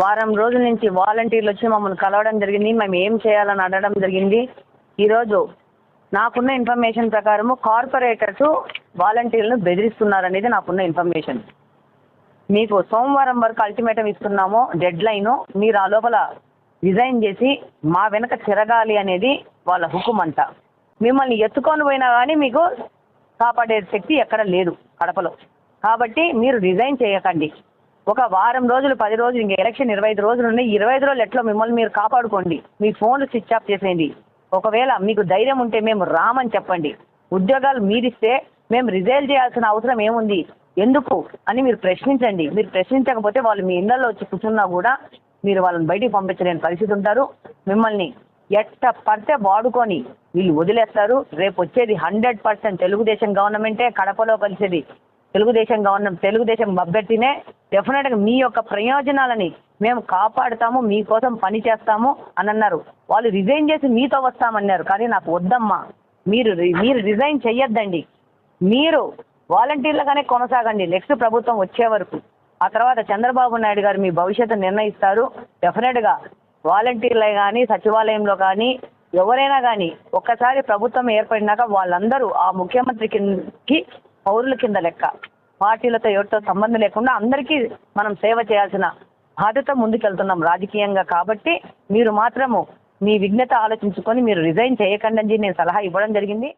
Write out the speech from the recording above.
వారం రోజుల నుంచి వాలంటీర్లు వచ్చి మమ్మల్ని కలవడం జరిగింది. మేము ఏం చేయాలని అడగడం జరిగింది. ఈరోజు నాకున్న ఇన్ఫర్మేషన్ ప్రకారము కార్పొరేటర్స్ వాలంటీర్లను బెదిరిస్తున్నారనేది నాకున్న ఇన్ఫర్మేషన్ మీకు సోమవారం వరకు అల్టిమేటం ఇస్తున్నాము డెడ్ లైన్ మీరు ఆ లోపల రిజైన్ చేసి మా వెనక తిరగాలి అనేది వాళ్ళ హుకుం అంట మిమ్మల్ని ఎత్తుకొని పోయినా కానీ మీకు కాపాడే శక్తి ఎక్కడ లేదు కడపలో. కాబట్టి మీరు రిజైన్ చేయకండి. ఒక వారం రోజులు పది రోజులు ఇంకా ఎలక్షన్ ఇరవై ఐదు రోజులు ఉన్నాయి. ఇరవై ఐదు రోజులు ఎట్లా మిమ్మల్ని మీరు కాపాడుకోండి. మీ ఫోన్లు స్విచ్ ఆఫ్ చేసేయండి. ఒకవేళ మీకు ధైర్యం ఉంటే మేము రామని చెప్పండి. ఉద్యోగాలు మీరిస్తే మేము రిజైల్ చేయాల్సిన అవసరం ఏముంది? ఎందుకు? అని మీరు ప్రశ్నించండి. మీరు ప్రశ్నించకపోతే వాళ్ళు మీ ఇళ్ళలో వచ్చి కూర్చున్నా కూడా మీరు వాళ్ళని బయటికి పంపించలేని పరిస్థితి ఉంటారు. మిమ్మల్ని ఎట్ట పడితే వాడుకొని వీళ్ళు వదిలేస్తారు. రేపు వచ్చేది హండ్రెడ్ పర్సెంట్ తెలుగుదేశం గవర్నమెంటే కడపలో కలిసేది తెలుగుదేశం గవర్నమెంట్ తెలుగుదేశం అభ్యర్థినే డెఫినెట్గా మీ యొక్క ప్రయోజనాలని మేము కాపాడుతాము మీకోసం పని చేస్తాము అని అన్నారు. వాళ్ళు రిజైన్ చేసి మీతో వస్తామన్నారు. కానీ నాకు వద్దమ్మా. మీరు రి- మీరు రిజైన్ చెయ్యొద్దండి. మీరు వాలంటీర్లుగానే కొనసాగండి. నెక్స్ట్ ప్రభుత్వం వచ్చే వరకు. ఆ తర్వాత చంద్రబాబు నాయుడు గారు మీ భవిష్యత్తు నిర్ణయిస్తారు. డెఫినెట్గా వాలంటీర్లే కానీ సచివాలయంలో కానీ ఎవరైనా కానీ ఒక్కసారి ప్రభుత్వం ఏర్పడినాక వాళ్ళందరూ ఆ ముఖ్యమంత్రి కిందకి పౌరుల కింద లెక్క. పార్టీలతో ఎవరితో సంబంధం లేకుండా అందరికీ మనం సేవ చేయాల్సిన బాధ్యత ముందుకెళ్తున్నాం రాజకీయంగా కాబట్టి మీరు మాత్రము మీ విఘ్నత ఆలోచించుకొని మీరు రిజైన్ చేయకండి అని నేను సలహా ఇవ్వడం జరిగింది.